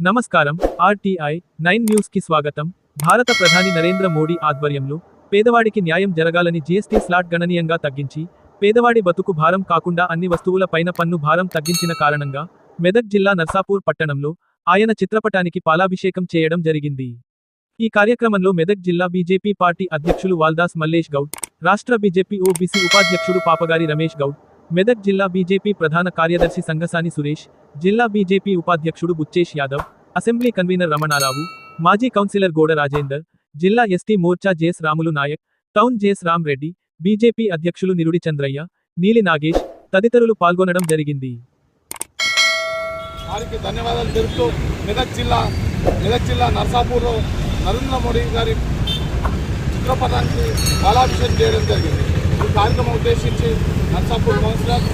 నమస్కారం. RTI nine న్యూస్కి స్వాగతం. భారత ప్రధాని నరేంద్ర మోడీ ఆధ్వర్యంలో పేదవాడికి న్యాయం జరగాలని జీఎస్టీ స్లాట్ గణనీయంగా తగ్గించి పేదవాడి బతుకు భారం కాకుండా అన్ని వస్తువుల పైన పన్ను భారం తగ్గించిన కారణంగా మెదక్ జిల్లా నర్సాపూర్ పట్టణంలో ఆయన చిత్రపటానికి పాలాభిషేకం చేయడం జరిగింది. ఈ కార్యక్రమంలో మెదక్ జిల్లా బీజేపీ పార్టీ అధ్యక్షులు వాల్దాస్ మల్లేష్ గౌడ్ రాష్ట్ర బీజేపీ ఓబీసీ ఉపాధ్యక్షుడు పాపగారి రమేష్ గౌడ్ మెదక్ జిల్లా బీజేపీ ప్రధాన కార్యదర్శి సంగసాని సురేష్ జిల్లా బీజేపీ ఉపాధ్యక్షుడు బుచ్చేష్ యాదవ్ అసెంబ్లీ కన్వీనర్ రమణారావు మాజీ కౌన్సిలర్ గోడ రాజేందర్ జిల్లా ST Morcha JS Ramulu Naik town JS Ram Reddy BJP అధ్యక్షులు నిరుడి చంద్రయ్య నీలి నాగేష్ తదితరులు పాల్గొనడం జరిగింది. వారికి ధన్యవాదాలు తెలుపుతూ మెదక్ జిల్లా మెదక్ జిల్లా నర్సాపూర్లో నరేంద్ర మోడీ గారి చిత్రపటానికి బాలాభిషేకం చేయడం జరిగింది. ఈ కార్యక్రమం ఉద్దేశించి నర్సాపూర్ కౌన్సిలర్